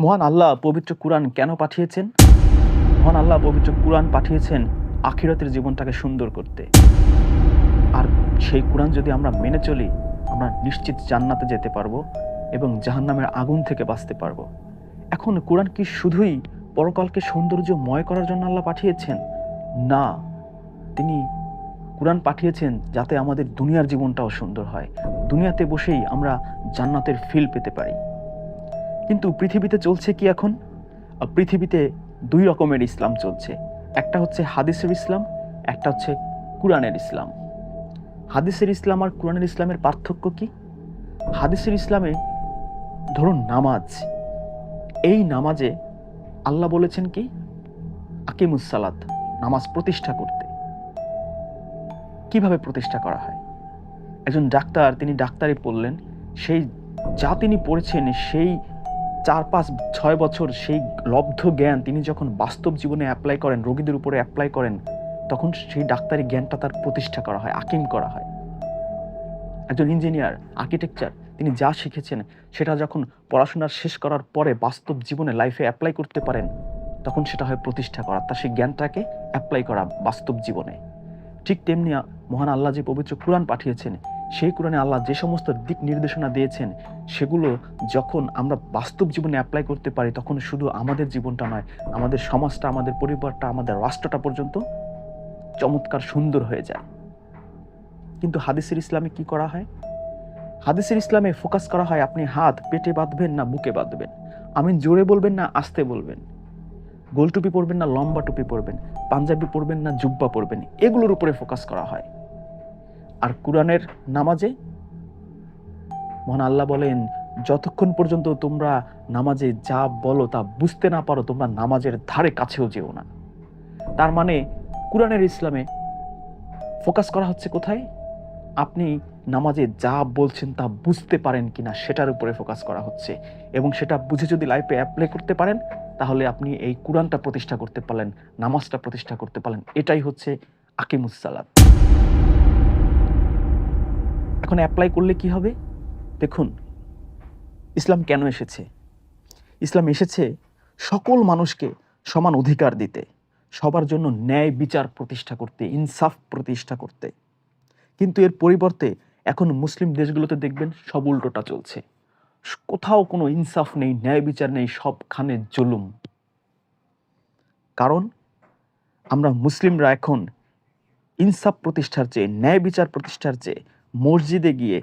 মহান আল্লাহ পবিত্র কোরআন কেন পাঠিয়েছেন? মহান আল্লাহ পবিত্র কোরআন পাঠিয়েছেন আখিরাতের জীবনটাকে সুন্দর করতে। আর সেই কুরআন যদি আমরা মেনে চলি, আমরা নিশ্চিত জান্নাতে যেতে পারব এবং জাহান্নামের আগুন থেকে বাঁচতে পারব। এখন কোরআন কি শুধুই পরকালকে সৌন্দর্যময় করার জন্য আল্লাহ পাঠিয়েছেন? না। তিনি কোরআন পাঠিয়েছেন যাতে আমাদের দুনিয়ার জীবনটাও সুন্দর হয়। দুনিয়াতে বসেই আমরা জান্নাতের ফিল পেতে পারি। কিন্তু পৃথিবীতে চলছে কি এখন? পৃথিবীতে দুই রকমের ইসলাম চলছে। একটা হচ্ছে হাদিসের ইসলাম, একটা হচ্ছে কোরআনের ইসলাম। হাদিসের ইসলাম আর কোরআনের ইসলামের পার্থক্য কি? হাদিসের ইসলামে ধরুন নামাজ, এই নামাজে আল্লাহ বলেছেন কি? আকিমুসালাত নামাজ প্রতিষ্ঠা করতে। কীভাবে প্রতিষ্ঠা করা হয়? একজন ডাক্তার, তিনি ডাক্তারি পড়লেন, সেই যা তিনি পড়েছেন, সেই চার পাঁচ ছয় বছর সেই লব্ধ জ্ঞান তিনি যখন বাস্তব জীবনে অ্যাপ্লাই করেন, রোগীদের উপরে অ্যাপ্লাই করেন, তখন সেই ডাক্তারি জ্ঞানটা তার প্রতিষ্ঠা করা হয়, আকিম করা হয়। একজন ইঞ্জিনিয়ার আর্কিটেকচার তিনি যা শিখেছেন, সেটা যখন পড়াশোনা শেষ করার পরে বাস্তব জীবনে লাইফে অ্যাপ্লাই করতে পারেন, তখন সেটা হয় প্রতিষ্ঠা করা। তার সেই জ্ঞানটাকে অ্যাপ্লাই করা বাস্তব জীবনে। ঠিক তেমনি মহান আল্লাহ যে পবিত্র কোরআন পাঠিয়েছেন সেই কোরআনে আল্লাহ যে সমস্ত দিক নির্দেশনা দিয়েছেন, সেগুলো যখন আমরা বাস্তব জীবনে অ্যাপ্লাই করতে পারি, তখন শুধু আমাদের জীবনটা নয়, আমাদের সমাজটা, আমাদের পরিবারটা, আমাদের রাষ্ট্রটা পর্যন্ত চমৎকার সুন্দর হয়ে যায়। কিন্তু হাদিসের ইসলামে কি করা হয়? হাদিসের ইসলামে ফোকাস করা হয়, আপনি হাত পেটে বাঁধবেন না বুকে বাঁধবেন। আমি জোরে বলবেন না আস্তে বলবেন। গোল টুপি পরবেন না, লম্বা টুপি পরবেন। পাঞ্জাবি পরবেন না, জুব্বা পরবেন। এগুলোর উপরে ফোকাস করা হয়। আর কোরআনের নামাজে? মহান আল্লাহ বলেন, যতক্ষণ পর্যন্ত তোমরা নামাজে যা বলো তা বুঝতে না পারো, তোমরা নামাজের ধারে কাছেও যেও না। তার মানে কোরআনের ইসলামে ফোকাস করা হচ্ছে কোথায়? আপনি নামাজে যা বলছেন তা বুঝতে পারেন কিনা, সেটার উপরে ফোকাস করা হচ্ছে। এবং সেটা বুঝে যদি লাইফে অ্যাপ্লাই করতে পারেন, তাহলে আপনি এই কোরআনটা প্রতিষ্ঠা করতে পারলেন, নামাজটা প্রতিষ্ঠা করতে পারলেন। এটাই হচ্ছে আকিমুসালাত এখন অ্যাপ্লাই করলে কি হবে? দেখুন, ইসলাম কেন এসেছে? ইসলাম এসেছে সকল মানুষকে সমান অধিকার দিতে, সবার জন্য ন্যায় বিচার প্রতিষ্ঠা করতে, ইনসাফ প্রতিষ্ঠা করতে। কিন্তু এর পরিবর্তে এখন মুসলিম দেশগুলোতে দেখবেন সব উল্টোটা চলছে। কোথাও কোনো ইনসাফ নেই, ন্যায় বিচার নেই, সবখানে জুলুম। কারণ আমরা মুসলিমরা এখন ইনসাফ প্রতিষ্ঠার চেয়ে, ন্যায় বিচার প্রতিষ্ঠার চেয়ে মসজিদে গিয়ে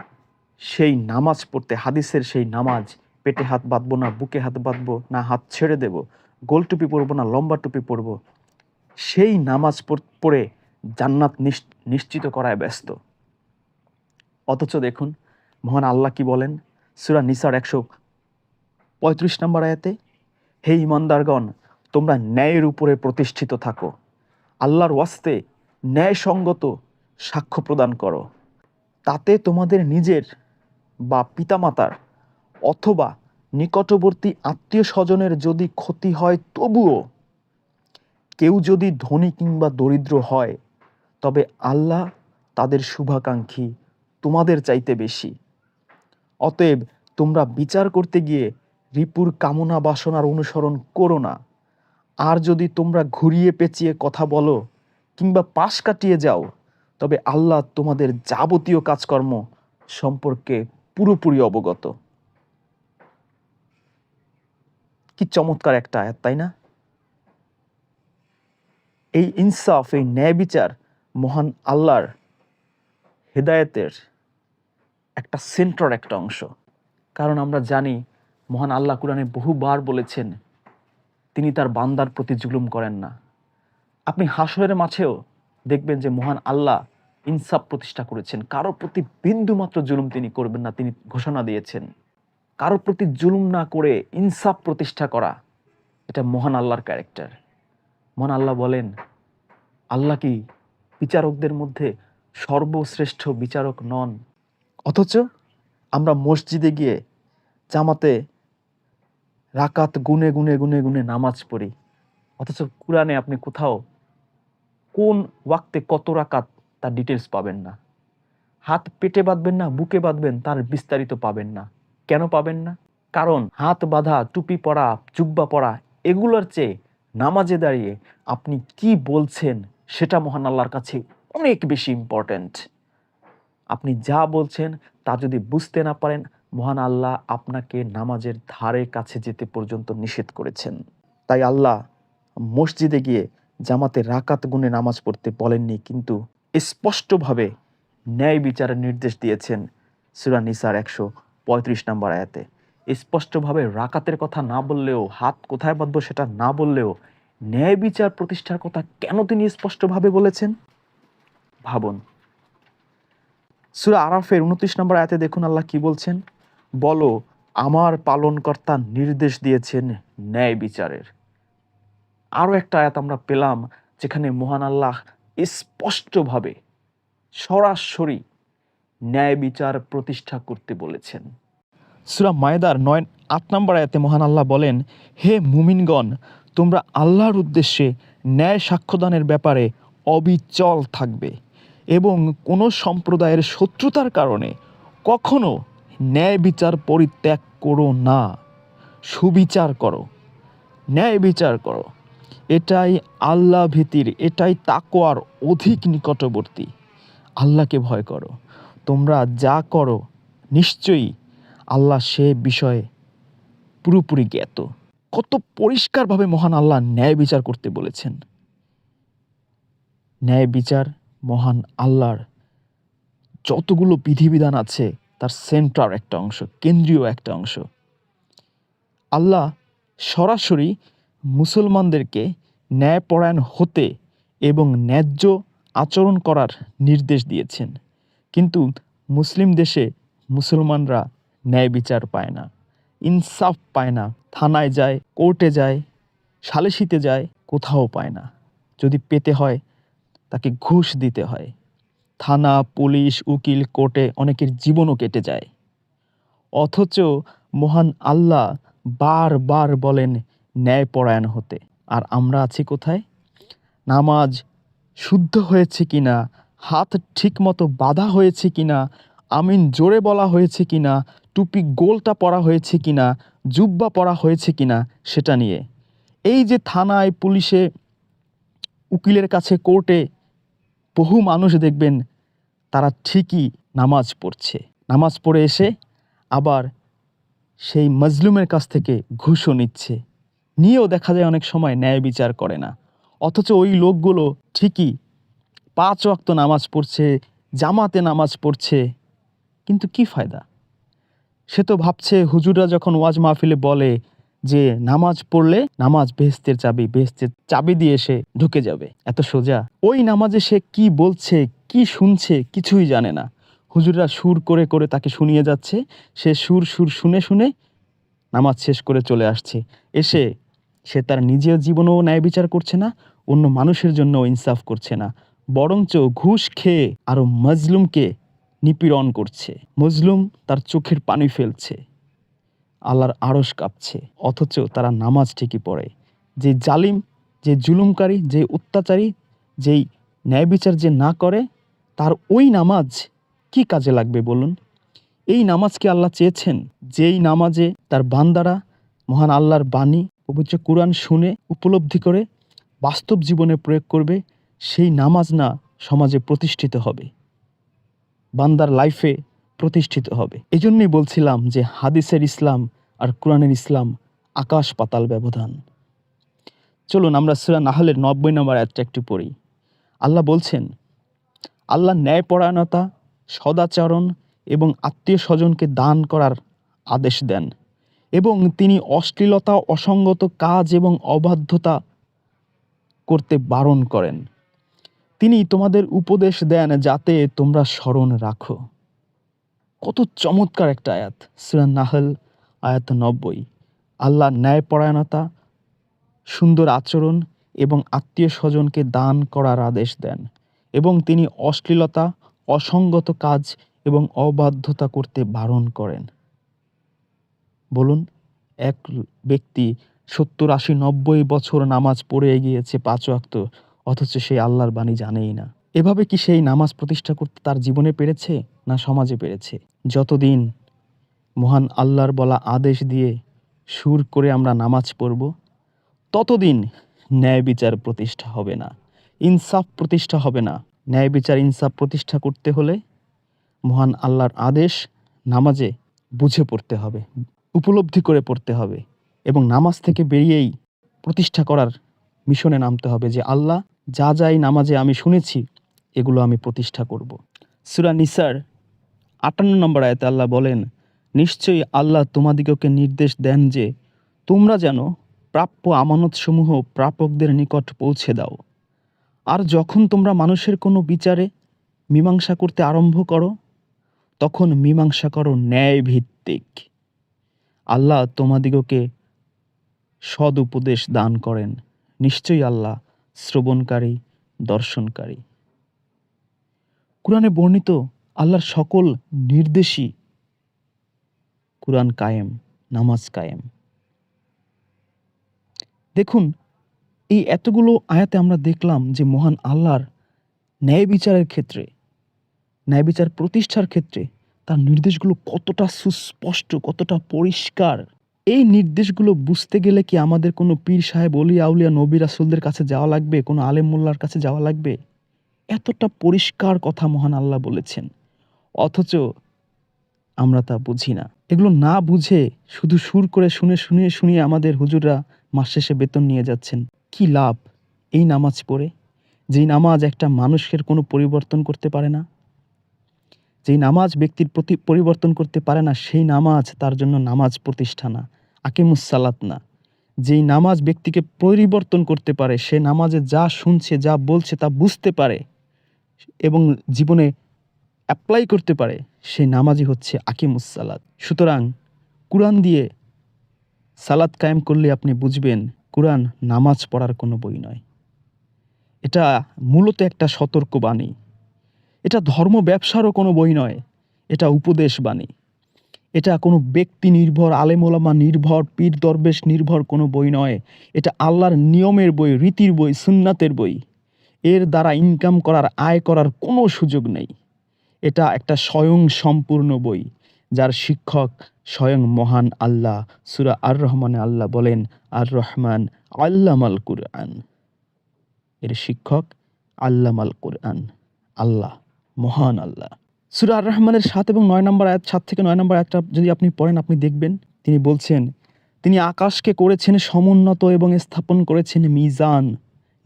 সেই নামাজ পড়তে, হাদিসের সেই নামাজ, পেটে হাত বাঁধবো না, বুকে হাত বাঁধবো না, হাত ছেড়ে দেব, গোল টুপি পরবো না, লম্বা টুপি পরবো, সেই নামাজ পড়- জান্নাত নিশ্চিত করায় ব্যস্ত। অথচ দেখুন, মহান আল্লাহ কি বলেন? সুরা নিসার একশো পঁয়ত্রিশ নম্বর আয়াতে, হে ইমানদারগণ তোমরা ন্যায়ের উপরে প্রতিষ্ঠিত থাকো। আল্লাহর ওয়াস্তে ন্যায়সঙ্গত সাক্ষ্য প্রদান করো। তাতে তোমাদের নিজের বা পিতামাতার অথবা নিকটবর্তী আত্মীয় স্বজনের যদি ক্ষতি হয়, তবুও কেউ যদি ধনী কিংবা দরিদ্র হয়, তবে আল্লাহ তাদের শুভাকাঙ্ক্ষী তোমাদের চাইতে বেশি। অতএব তোমরা বিচার করতে গিয়ে রিপুর কামনা বাসনার অনুসরণ করো না। আর যদি তোমরা ঘুরিয়ে পেঁচিয়ে কথা বলো কিংবা পাশ কাটিয়ে যাও তবে আল্লাহ তোমাদের যাবতীয় কাজকর্ম সম্পর্কে পুরোপুরি অবগত। কি চমৎকার একটা আয়াত, তাই না? এই ইনসাফ, এই ন্যায় বিচার মহান আল্লাহর হেদায়েতের একটা সেন্ট্রাল একটা অংশ। কারণ আমরা জানি, মহান আল্লাহ কোরআনে বহুবার বলেছেন, তিনি তার বান্দার প্রতি জুলুম করেন না। আপনি হাসরের মাঝেও দেখবেন যে মহান আল্লাহ ইনসাফ প্রতিষ্ঠা করেছেন। কারোর প্রতি বিন্দু মাত্র জুলুম তিনি করবেন না, তিনি ঘোষণা দিয়েছেন। কারোর প্রতি জুলুম না করে ইনসাফ প্রতিষ্ঠা করা, এটা মহান আল্লাহর ক্যারেক্টার মহান আল্লাহ বলেন, আল্লাহ কি বিচারকদের মধ্যে সর্বশ্রেষ্ঠ বিচারক নন? অথচ আমরা মসজিদে গিয়ে জামাতে রাকাত গুনে গুনে গুনে গুনে নামাজ পড়ি। অথচ কোরআনে আপনি কোথাও কোন ওয়াক্তে কত রাকাত তার ডিটেলস পাবেন না। হাত পেটে বাঁধবেন না, বুকে বাঁধবেন, তার বিস্তারিত পাবেন না। কেন পাবেন না? কারণ হাত বাঁধা, টুপি পরা, জুব্বা পরা, এগুলোর চেয়ে নামাজে দাঁড়িয়ে আপনি কি বলছেন সেটা মহান আল্লাহর কাছে অনেক বেশি ইম্পর্ট্যান্ট আপনি যা বলছেন তা যদি বুঝতে না পারেন, মহান আল্লাহ আপনাকে নামাজের ধারে কাছে যেতে পর্যন্ত নিষেধ করেছেন। তাই আল্লাহ মসজিদে গিয়ে জামাতে রাকাত গুণে নামাজ পড়তে বলেননি, কিন্তু স্পষ্টভাবে ন্যায় বিচারের নির্দেশ দিয়েছেন সুরা নিসার একশো পঁয়ত্রিশ নম্বর আয়াতে। স্পষ্টভাবে রাকাতের কথা না বললেও, হাত কোথায় বাঁধবো সেটা না বললেও ন্যায় বিচার প্রতিষ্ঠার কথা কেন তিনি স্পষ্টভাবে বলেছেন? ভাবুন। সুরা আরাফের উনত্রিশ নম্বর আয়াতে দেখুন আল্লাহ কি বলছেন? বলো, আমার পালনকর্তা নির্দেশ দিয়েছেন ন্যায় বিচারের। আরও একটা আয়াত আমরা পেলাম, যেখানে মহান আল্লাহ স্পষ্টভাবে, সরাসরি ন্যায় বিচার প্রতিষ্ঠা করতে বলেছেন। সুরা মায়দার নয়, আট নম্বর আয়াতে মহান আল্লাহ বলেন, হে মুমিনগণ, তোমরা আল্লাহর উদ্দেশ্যে ন্যায় সাক্ষ্যদানের ব্যাপারে অবিচল থাকবে এবং কোনো সম্প্রদায়ের শত্রুতার কারণে কখনো ন্যায় বিচার পরিত্যাগ করো না। সুবিচার করো, ন্যায় বিচার করো। এটাই আল্লাহ ভীতির, এটাই তাকোয়ার অধিক নিকটবর্তী। আল্লাহকে ভয় করো। তোমরা যা করো, নিশ্চয়ই আল্লাহ সে বিষয়ে পুরোপুরি জ্ঞাত। কত পরিষ্কারভাবে মহান আল্লাহ ন্যায় বিচার করতে বলেছেন। ন্যায় বিচার মহান আল্লাহর যতগুলো বিধিবিধান আছে, তার সেন্টার একটা অংশ, কেন্দ্রীয় একটা অংশ। আল্লাহ সরাসরি মুসলমানদেরকে ন্যায়পরায়ণ হতে এবং ন্যায্য আচরণ করার নির্দেশ দিয়েছেন। কিন্তু মুসলিম দেশে মুসলমানরা ন্যায় বিচার পায় না, ইনসাফ পায় না, থানায় যায়, কোর্টে যায় সালিশিতে যায়, কোথাও পায় না। যদি পেতে হয়, তাকে ঘুষ দিতে হয়। থানা, পুলিশ, উকিল, কোর্টে অনেকের জীবনও কেটে যায়। অথচ মহান আল্লাহ বারবার বলেন ন্যায়পরায়ণ হতে। আর আমরা আছি কোথায়? নামাজ শুদ্ধ হয়েছে কিনা? হাত ঠিকমতো বাঁধা হয়েছে কিনা? আমিন জোরে বলা হয়েছে কিনা? টুপি গোলটা পরা হয়েছে কিনা? জুব্বা পরা হয়েছে কিনা? সেটা নিয়ে। এই যে থানায় পুলিশে, উকিলের কাছে, কোর্টে বহু মানুষ দেখবেন, তারা ঠিকই নামাজ পড়ছে। নামাজ পড়ে এসে আবার সেই মজলুমের কাছ থেকে ঘুষও নিচ্ছে। নিয়েও দেখা যায় অনেক সময় ন্যায় বিচার করে না। অথচ ওই লোকগুলো ঠিকই পাঁচ ওয়াক্ত নামাজ পড়ছে, জামাতে নামাজ পড়ছে, কিন্তু কি ফায়দা? সে তো ভাবছে হুজুররা যখন ওয়াজ মাহফিলে বলে যে নামাজ পড়লে নামাজ বেহেস্তের চাবি বেহেস্তের চাবি দিয়ে সে ঢুকে যাবে, এত সোজা। ওই নামাজে সে কি বলছে, কি শুনছে কিছুই জানে না। হুজুররা সুর করে করে তাকে শুনিয়ে যাচ্ছে, সে সুর সুর শুনে শুনে নামাজ শেষ করে চলে আসছে। এসে সে তার নিজের জীবনেও ন্যায় বিচার করছে না, অন্য মানুষের জন্য ইনসাফ করছে না। বরঞ্চ ঘুষ খেয়ে আরও মজলুমকে নিপীড়ন করছে। মজলুম তার চোখের পানি ফেলছে। আল্লাহর আড়স কাঁপছে। অথচ তারা নামাজ ঠিকই পড়ে। যে জালিম, যে জুলুমকারী, যে অত্যাচারী, যেই ন্যায় বিচার যে না করে, তার ওই নামাজ কি কাজে লাগবে বলুন? এই নামাজকে আল্লাহ চেয়েছেন? যেই নামাজে তার বান্দারা মহান আল্লাহর বাণী পবিত্র কোরআন শুনে, উপলব্ধি করে, বাস্তব জীবনে প্রয়োগ করবে, সেই নামাজ না সমাজে প্রতিষ্ঠিত হবে। বান্দার লাইফে প্রতিষ্ঠিত হবে। এই জন্যই বলছিলাম যে হাদিসের ইসলাম আর কোরআনের ইসলাম আকাশ পাতাল ব্যবধান। চলুন আমরা সুরা নাহলের নব্বই নম্বর একটা একটু পড়ি। আল্লাহ বলছেন, আল্লাহ ন্যায়পরায়ণতা, সদাচরণ এবং আত্মীয় স্বজনকে দান করার আদেশ দেন। এবং তিনি অশ্লীলতা, অসঙ্গত কাজ এবং অবাধ্যতা করতে বারণ করেন। তিনি তোমাদের উপদেশ দেন যাতে তোমরা স্মরণ রাখো। কত চমৎকার একটা আয়াত। সুরা নাহল, আয়াত নব্বই। আল্লাহ ন্যায়পরায়ণতা, সুন্দর আচরণ এবং আত্মীয় স্বজনকে দান করার আদেশ দেন এবং তিনি অশ্লীলতা, অসঙ্গত কাজ এবং অবাধ্যতা করতে বারণ করেন। বলুন, এক ব্যক্তি সত্তর, আশি, নব্বই বছর নামাজ পড়ে গিয়েছে পাঁচ ওয়াক্ত, অথচ সে আল্লাহর বাণী জানেই না। এভাবে কি সেই নামাজ প্রতিষ্ঠা করতে তার জীবনে পেরেছে, না সমাজে পেরেছে? যতদিন মহান আল্লাহর বলা আদেশ দিয়ে সুর করে আমরা নামাজ পড়ব, ততদিন ন্যায় বিচার প্রতিষ্ঠা হবে না, ইনসাফ প্রতিষ্ঠা হবে না। ন্যায় বিচার, ইনসাফ প্রতিষ্ঠা করতে হলে মহান আল্লাহর আদেশ নামাজে বুঝে পড়তে হবে। উপলব্ধি করে পড়তে হবে এবং নামাজ থেকে বেরিয়েই প্রতিষ্ঠা করার মিশনে নামতে হবে যে, আল্লাহ, যা যাই নামাজে আমি শুনেছি, এগুলো আমি প্রতিষ্ঠা করব। সুরা নিসার আটান্ন নম্বর আয়তে আল্লাহ বলেন, নিশ্চয়ই আল্লাহ তোমাদিগকে নির্দেশ দেন যে, তোমরা যেন প্রাপ্য আমানতসমূহ প্রাপকদের নিকট পৌঁছে দাও। আর যখন তোমরা মানুষের কোনো বিচারে মীমাংসা করতে আরম্ভ করো, তখন মীমাংসা করো ন্যায় ভিত্তিক আল্লাহ তোমাদিগকে সদ উপদেশ দান করেন। নিশ্চয়ই আল্লাহ শ্রবণকারী, দর্শনকারী। কোরআনে বর্ণিত আল্লাহর সকল নির্দেশই কোরআন কায়েম, নামাজ কায়েম। দেখুন, এই এতগুলো আয়াতে আমরা দেখলাম যে মহান আল্লাহর ন্যায় বিচারের ক্ষেত্রে, ন্যায় বিচার প্রতিষ্ঠার ক্ষেত্রে তার নির্দেশগুলো কতটা সুস্পষ্ট, কতটা পরিষ্কার, এই নির্দেশগুলো বুঝতে গেলে কি আমাদের কোনো পীর সাহেব, অলি, আউলিয়া, নবী রাসুলদের কাছে যাওয়া লাগবে? কোনো আলেম মোল্লার কাছে যাওয়া লাগবে? এতটা পরিষ্কার কথা মহান আল্লাহ বলেছেন। অথচ আমরা তা বুঝি না। এগুলো না বুঝে শুধু সুর করে শুনে শুনিয়ে শুনিয়ে আমাদের হুজুররা মাস শেষে বেতন নিয়ে যাচ্ছেন। কি লাভ? এই নামাজ পড়ে? যেই নামাজ একটা মানুষের কোনো পরিবর্তন করতে পারে না? যেই নামাজ ব্যক্তির প্রতি পরিবর্তন করতে পারে না, সেই নামাজ তার জন্য নামাজ প্রতিষ্ঠা না আকিমুসালাত না। যেই নামাজ ব্যক্তিকে পরিবর্তন করতে পারে, সে নামাজে যা শুনছে, যা বলছে তা বুঝতে পারে এবং জীবনে অ্যাপ্লাই করতে পারে সেই নামাজই হচ্ছে আকিমুসালাত সুতরাং কোরআন দিয়ে সালাত কায়েম করলে আপনি বুঝবেন, কোরআন নামাজ পড়ার কোনো বই নয়। এটা মূলত একটা সতর্ক বাণী এটা ধর্ম ব্যবসারও কোনো বই নয়, এটা উপদেশ বাণী। এটা কোনো ব্যক্তি নির্ভর আলেমোলামা নির্ভর, পীর দরবেশ নির্ভর কোনো বই নয়, এটা আল্লাহর নিয়মের বই, রীতির বই, সুন্নাতের বই। এর দ্বারা ইনকাম করার, আয় করার কোনো সুযোগ নেই। এটা একটা স্বয়ং সম্পূর্ণ বই, যার শিক্ষক স্বয়ং মহান আল্লাহ, সুরা আর রহমানে আল্লাহ বলেন আর রহমান আল্লামাল কুরআন। এর শিক্ষক আল্লামাল কুরআন, আল্লাহ। মহান আল্লাহ। সুরা আর রহমানের সাত এবং নয় নম্বর আয়াত, সাত থেকে নয় নম্বর আয়াতটা যদি আপনি পড়েন, আপনি দেখবেন তিনি বলছেন, তিনি আকাশকে করেছেন সমুন্নত এবং স্থাপন করেছেন মিজান,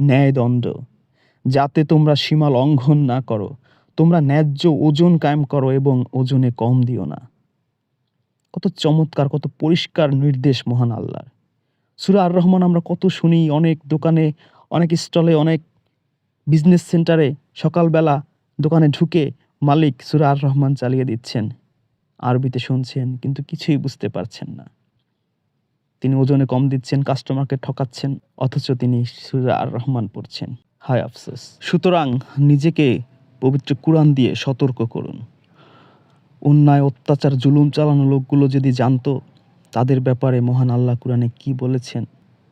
ন্যায়দণ্ড। যাতে তোমরা সীমা লঙ্ঘন না করো, তোমরা ন্যায্য ওজন কায়েম করো এবং ওজনে কম দিও না। কত চমৎকার, কত পরিষ্কার নির্দেশ মহান আল্লাহর। সুরা আর রহমান আমরা কত শুনি, অনেক দোকানে, অনেক স্টলে, অনেক বিজনেস সেন্টারে সকালবেলা দোকানে ঢুকে মালিক সুরা আর রহমান চালিয়ে দিচ্ছেন। আরবিতে শুনছেন, কিন্তু কিছুই বুঝতে পারছেন না। তিনি ওজনে কম দিচ্ছেন, কাস্টমারকে ঠকাচ্ছেন, অথচ তিনি সুরা আর রহমান পড়ছেন। হায় আফসোস। সুতরাং নিজেকে পবিত্র কোরআন দিয়ে সতর্ক করুন। অন্যায়, অত্যাচার, জুলুম চালানো লোকগুলো যদি জানতো, তাদের ব্যাপারে মহান আল্লাহ কোরআনে কি বলেছেন?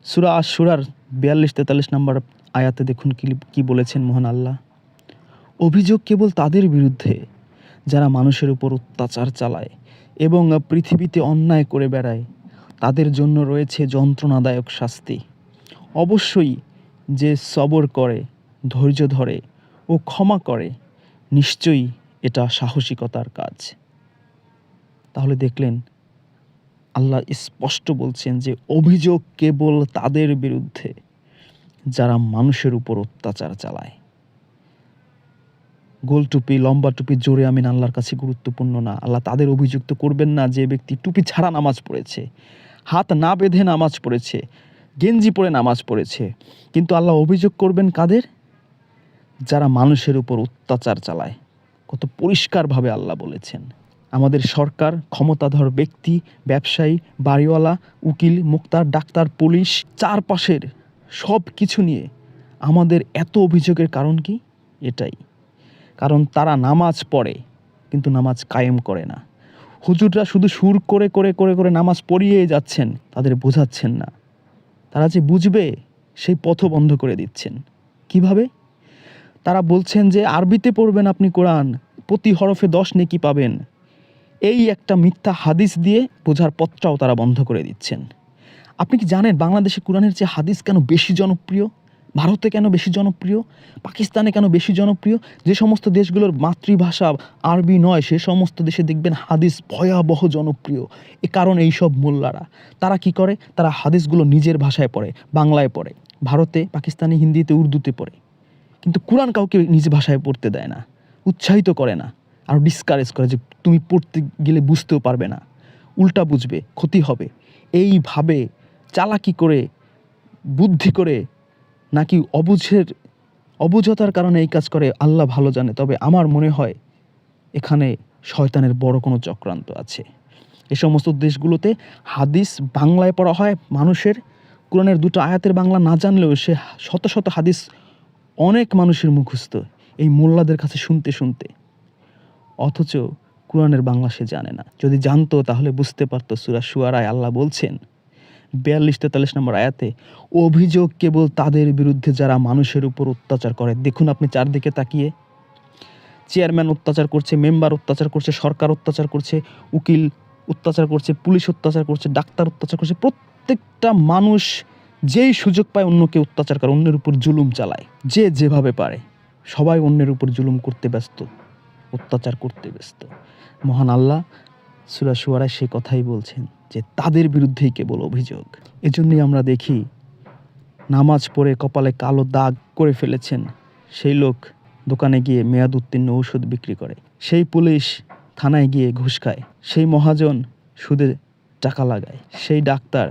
সুরা আর সুরার বিয়াল্লিশ তেতাল্লিশ নম্বর আয়াতে দেখুন কি কি বলেছেন মহান আল্লাহ। অভিযোগ কেবল তাদের বিরুদ্ধে, যারা মানুষের উপর অত্যাচার চালায় এবং পৃথিবীতে অন্যায় করে বেড়ায়। তাদের জন্য রয়েছে যন্ত্রণাদায়ক শাস্তি। অবশ্যই যে সবর করে, ধৈর্য ধরে ও ক্ষমা করে, নিশ্চয়ই এটা সাহসিকতার কাজ। তাহলে দেখলেন, আল্লাহ স্পষ্ট বলছেন যে অভিযোগ কেবল তাদের বিরুদ্ধে, যারা মানুষের উপর অত্যাচার চালায়। গোল টুপি, লম্বা টুপি জোরে আমিন আল্লাহর কাছে গুরুত্বপূর্ণ না। আল্লাহ তাদের অভিযুক্ত করবেন না যে ব্যক্তি টুপি ছাড়া নামাজ পড়েছে। হাত না বেঁধে নামাজ পড়েছে, গেঞ্জি পরে নামাজ পড়েছে। কিন্তু আল্লাহ অভিযোগ করবেন কাদের? যারা মানুষের উপর অত্যাচার চালায়। কত পরিষ্কারভাবে আল্লাহ বলেছেন। আমাদের সরকার, ক্ষমতাধর ব্যক্তি, ব্যবসায়ী, বাড়িওয়ালা, উকিল, মুক্তার, ডাক্তার, পুলিশ, চারপাশের সব কিছু নিয়ে আমাদের এত অভিযোগের কারণ কি? এটাই। কারণ তারা নামাজ পড়ে, কিন্তু নামাজ কায়েম করে না। হুজুররা শুধু সুর করে করে করে করে নামাজ পড়িয়ে যাচ্ছেন, তাদের বোঝাচ্ছেন না। তারা যে বুঝবে, সেই পথ বন্ধ করে দিচ্ছেন। কীভাবে? তারা বলছেন যে, আরবিতে পড়বেন আপনি কোরআন, প্রতি হরফে দশ নেকি পাবেন। এই একটা মিথ্যা হাদিস দিয়ে বোঝার পথটাও তারা বন্ধ করে দিচ্ছেন। আপনি কি জানেন বাংলাদেশে কোরআনের চেয়ে হাদিস কেন বেশি জনপ্রিয়? ভারতে কেন বেশি জনপ্রিয়? পাকিস্তানে কেন বেশি জনপ্রিয়? যে সমস্ত দেশগুলোর মাতৃভাষা আরবি নয়, সে সমস্ত দেশে দেখবেন হাদিস ভয়াবহ জনপ্রিয়। এ কারণ এইসব মোল্লারা। তারা কি করে? তারা হাদিসগুলো নিজের ভাষায় পড়ে, বাংলায় পড়ে। ভারতে, পাকিস্তানি, হিন্দিতে, উর্দুতে পড়ে। কিন্তু কোরআন কাউকে নিজ ভাষায় পড়তে দেয় না, উৎসাহিত করে না, আর ডিসকারেজ করে যে তুমি পড়তে গেলে বুঝতেও পারবে না। উল্টা বুঝবে, ক্ষতি হবে। এইভাবে চালাকি করে, বুদ্ধি করে নাকি অবুঝের, অবুঝতার কারণে এই কাজ করে, আল্লাহ ভালো জানে। তবে আমার মনে হয় এখানে শয়তানের বড় কোনো চক্রান্ত আছে। এ সমস্ত দেশগুলোতে হাদিস বাংলায় পড়া হয়। মানুষের, কোরআনের দুটো আয়াতের বাংলা না জানলেও সে শত শত হাদিস অনেক মানুষের মুখস্থ এই মোল্লাদের কাছে শুনতে শুনতে। অথচ কোরআনের বাংলা সে জানে না। যদি জানতো তাহলে বুঝতে পারতো সুরা সুয়ারায় আল্লাহ বলছেন বিয়াল্লিশ তেতাল্লিশ নম্বর আয়াতে, অভিযোগ কেবল তাদের বিরুদ্ধে যারা মানুষের উপর অত্যাচার করে। দেখুন আপনি চারদিকে তাকিয়ে। চেয়ারম্যান অত্যাচার করছে, মেম্বার অত্যাচার করছে, সরকার অত্যাচার করছে, উকিল অত্যাচার করছে, পুলিশ অত্যাচার করছে, ডাক্তার অত্যাচার করছে। প্রত্যেকটা মানুষ যেই সুযোগ পায় অন্যকে অত্যাচার করে, অন্যের উপর জুলুম চালায়। যে যেভাবে পারে, সবাই অন্যের উপর জুলুম করতে ব্যস্ত, অত্যাচার করতে ব্যস্ত। মহান আল্লাহ সুরা সুয়ারায় সে কথাই বলছেন যে তাদের বিরুদ্ধেই কেবল অভিযোগ। এজন্যই আমরা দেখি নামাজ পড়ে কপালে কালো দাগ করে ফেলেছেন সেই লোক দোকানে গিয়ে মেয়াদ উত্তীর্ণ ঔষধ বিক্রি করে। সেই পুলিশ থানায় গিয়ে ঘুষ খায়। সেই মহাজন সুদে টাকা লাগায়। সেই ডাক্তার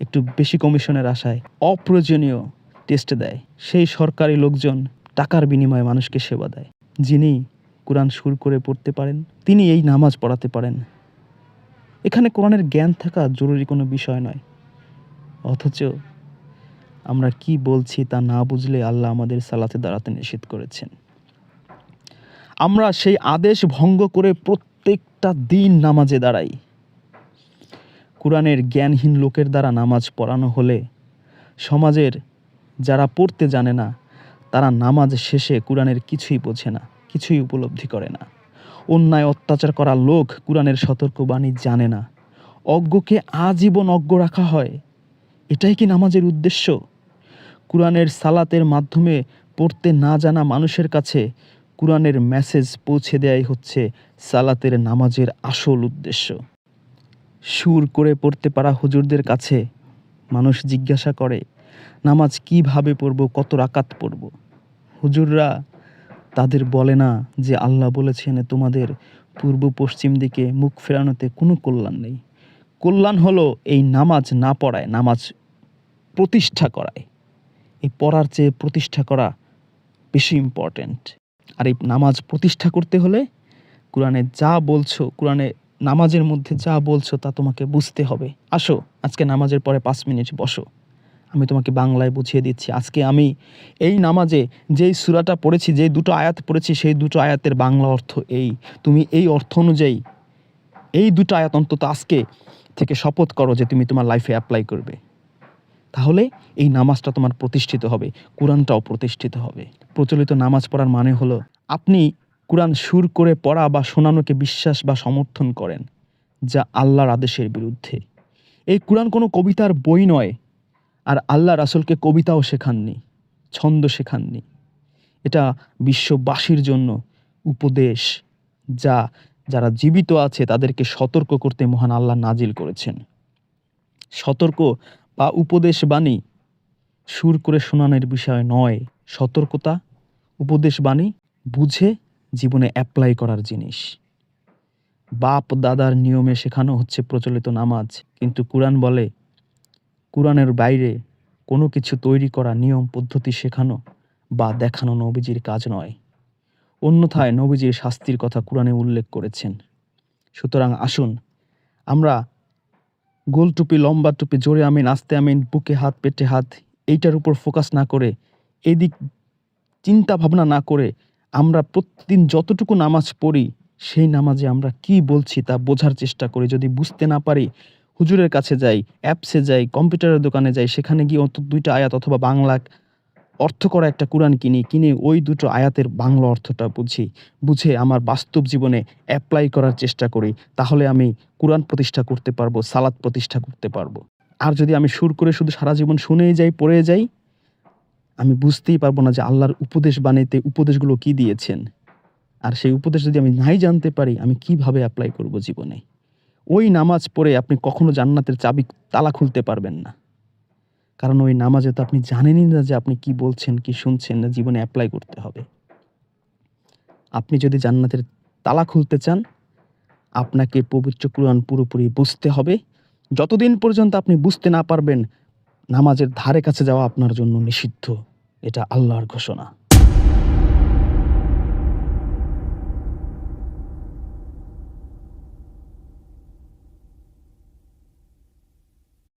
একটু বেশি কমিশনের আশায় অপ্রয়োজনীয় টেস্ট দেয়। সেই সরকারি লোকজন টাকার বিনিময়ে মানুষকে সেবা দেয়। যিনি কোরআন সুর করে পড়তে পারেন, তিনি এই নামাজ পড়াতে পারেন। এখানে কোরআনের জ্ঞান থাকা জরুরি কোনো বিষয় নয়। অথচ আমরা কি বলছি তা না বুঝলে আল্লাহ আমাদের সালাতে দাঁড়াতে নিষেধ করেছেন। আমরা সেই আদেশ ভঙ্গ করে প্রত্যেকটা দিন নামাজে দাঁড়াই। কোরআনের জ্ঞানহীন লোকের দ্বারা নামাজ পড়ানো হলে সমাজের যারা পড়তে জানে না, তারা নামাজ শেষে কোরআনের কিছুই বোঝে না। কিছুই উপলব্ধি করে না। অন্যায় অত্যাচার করা লোক কোরআনের সতর্কবাণী জানে না। অজ্ঞকে আজীবন অজ্ঞ রাখা হয়। এটাই কি নামাজের উদ্দেশ্য? কোরআনের সালাতের মাধ্যমে পড়তে না জানা মানুষের কাছে কোরআনের মেসেজ পৌঁছে দেয়াই হচ্ছে সালাতের নামাজের আসল উদ্দেশ্য। সুর করে পড়তে পারা হুজুরদের কাছে মানুষ জিজ্ঞাসা করে, নামাজ কীভাবে পড়ব? কত রাকাত পড়ব? হুজুররা তাদের বলে না যে আল্লাহ বলেছেন তোমাদের পূর্ব পশ্চিম দিকে মুখ ফেরানোতে কোনো কল্যাণ নেই। কল্যাণ হলো এই নামাজ না পড়ায়, নামাজ প্রতিষ্ঠা করায়। এই পড়ার চেয়ে প্রতিষ্ঠা করা বেশি ইম্পর্ট্যান্ট আর এই নামাজ প্রতিষ্ঠা করতে হলে কোরআনে যা বলছো, কোরআনে নামাজের মধ্যে যা বলছো তা তোমাকে বুঝতে হবে। আসো, আজকে নামাজের পরে পাঁচ মিনিট বসো। আমি তোমাকে বাংলায় বুঝিয়ে দিচ্ছি। আজকে আমি এই নামাজে যেই সুরাটা পড়েছি, যেই দুটো আয়াত পড়েছি, সেই দুটো আয়াতের বাংলা অর্থ এই। তুমি এই অর্থ অনুযায়ী এই দুটো আয়াত অন্তত আজকে থেকে শপথ করো যে তুমি তোমার লাইফে অ্যাপ্লাই করবে। তাহলে এই নামাজটা তোমার প্রতিষ্ঠিত হবে, কোরআনটাও প্রতিষ্ঠিত হবে। প্রচলিত নামাজ পড়ার মানে হলো আপনি কোরআন সুর করে পড়া বা শোনানোকে বিশ্বাস বা সমর্থন করেন যা আল্লাহর আদেশের বিরুদ্ধে। এই কোরআন কোনো কবিতার বই নয় আর আল্লাহ রাসুলকে কবিতাও শেখাননি, ছন্দ শেখাননি। এটা বিশ্ববাসীর জন্য উপদেশ যা, যারা জীবিত আছে তাদেরকে সতর্ক করতে মহান আল্লাহ নাজিল করেছেন। সতর্ক বা উপদেশ বাণী সুর করে শোনানোর বিষয় নয়, সতর্কতা, উপদেশ বাণী বুঝে জীবনে অ্যাপ্লাই করার জিনিস। বাপ দাদার নিয়মে শেখানো হচ্ছে প্রচলিত নামাজ, কিন্তু কোরআন বলে কোরআনের বাইরে কোনো কিছু তৈরি করা নিয়ম, পদ্ধতি শেখানো বা দেখানো নবীজির কাজ নয়। অন্যথায় নবীজির শাস্তির কথা কোরআনে উল্লেখ করেছেন। সুতরাং আসুন, আমরা গোল টুপি, লম্বা টুপি, জোরে আমিন, আস্তে আমিন, বুকে হাত, পেটে হাত, এইটার উপর ফোকাস না করে, এদিক চিন্তা ভাবনা না করে আমরা প্রতিদিন যতটুকু নামাজ পড়ি, সেই নামাজে আমরা কি বলছি তা বোঝার চেষ্টা করি। যদি বুঝতে না পারি হুজুরের কাছে যাই, অ্যাপসে যাই, কম্পিউটারের দোকানে যাই, সেখানে গিয়ে অন্তত দুইটা আয়াত অথবা বাংলা অর্থ করা একটা কোরআন কিনি, কিনে ওই দুটো আয়াতের বাংলা অর্থটা বুঝি, বুঝে আমার বাস্তব জীবনে অ্যাপ্লাই করার চেষ্টা করি, তাহলে আমি কোরআন প্রতিষ্ঠা করতে পারব সালাদ প্রতিষ্ঠা করতে পারব। আর যদি আমি সুর করে শুধু সারা জীবন শুনেই যাই পড়ে যাই, আমি বুঝতেই পারব না যে আল্লাহর উপদেশ বাণীতে উপদেশগুলো কি দিয়েছেন। আর সেই উপদেশ যদি আমি নাই জানতে পারি, আমি কীভাবে অ্যাপ্লাই করব জীবনে? ওই নামাজ পড়ে আপনি কখনো জান্নাতের চাবি তালা খুলতে পারবেন না। কারণ ওই নামাজে তো আপনি জানেনই না যে আপনি কি বলছেন, কি শুনছেন, না জীবনে অ্যাপ্লাই করতে হবে। আপনি যদি জান্নাতের তালা খুলতে চান, আপনাকে পবিত্র কোরআন পুরোপুরি বুঝতে হবে। যতদিন পর্যন্ত আপনি বুঝতে না পারবেন, নামাজের ধারে কাছে যাওয়া আপনার জন্য নিষিদ্ধ। এটা আল্লাহর ঘোষণা।